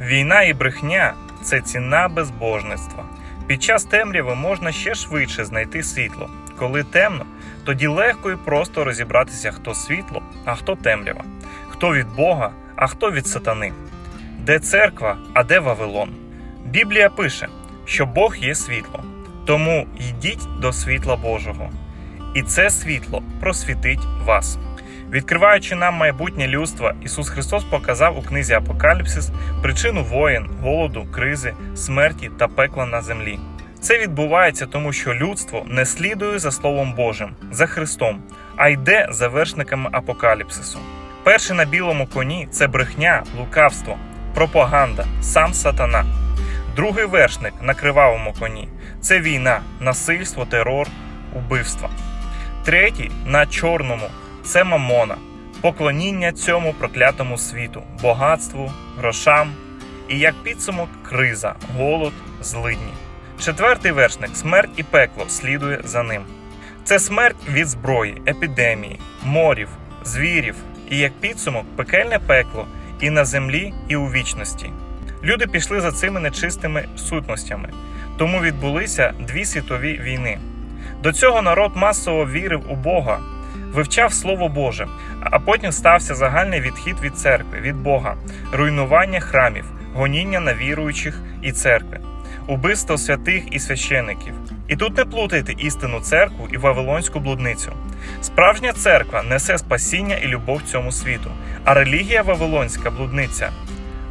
Війна і брехня це ціна безбожництва. Під час темряви можна ще швидше знайти світло. Коли темно, тоді легко і просто розібратися, хто світло, а хто темрява, хто від Бога, а хто від сатани. Де церква, а де Вавилон? Біблія пише, що Бог є світло, тому йдіть до світла Божого. І це світло просвітить вас. Відкриваючи нам майбутнє людства, Ісус Христос показав у книзі Апокаліпсис причину воєн, голоду, кризи, смерті та пекла на землі. Це відбувається тому, що людство не слідує за Словом Божим, за Христом, а йде за вершниками апокаліпсису. Перший на білому коні це брехня, лукавство, пропаганда, сам сатана. Другий вершник на кривавому коні це війна, насильство, терор, убивства. Третій на чорному це мамона, поклоніння цьому проклятому світу, багатству, грошам і як підсумок криза, голод, злидні. Четвертий вершник смерть і пекло слідує за ним. Це смерть від зброї, епідемії, морів, звірів і як підсумок пекельне пекло і на землі, і у вічності. Люди пішли за цими нечистими сутностями, тому відбулися дві світові війни. До цього народ масово вірив у Бога, вивчав Слово Боже, а потім стався загальний відхід від церкви, від Бога, руйнування храмів, гоніння на віруючих і церкви, убивство святих і священиків. І тут не плутайте істинну церкву і вавилонську блудницю. Справжня церква несе спасіння і любов цьому світу, а релігія вавилонська блудниця.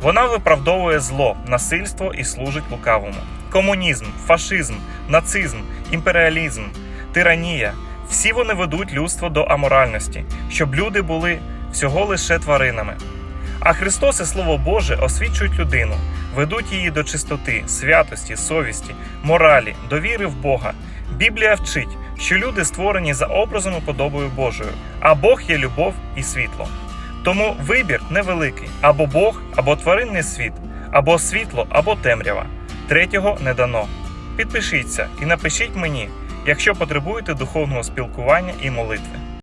Вона виправдовує зло, насильство і служить лукавому. Комунізм, фашизм, нацизм, імперіалізм, тиранія всі вони ведуть людство до аморальності, щоб люди були всього лише тваринами. А Христос і Слово Боже освічують людину, ведуть її до чистоти, святості, совісті, моралі, довіри в Бога. Біблія вчить, що люди створені за образом і подобою Божою, а Бог є любов і світло. Тому вибір невеликий або Бог, або тваринний світ, або світло, або темрява. Третього не дано. Підпишіться і напишіть мені, якщо потребуєте духовного спілкування і молитви.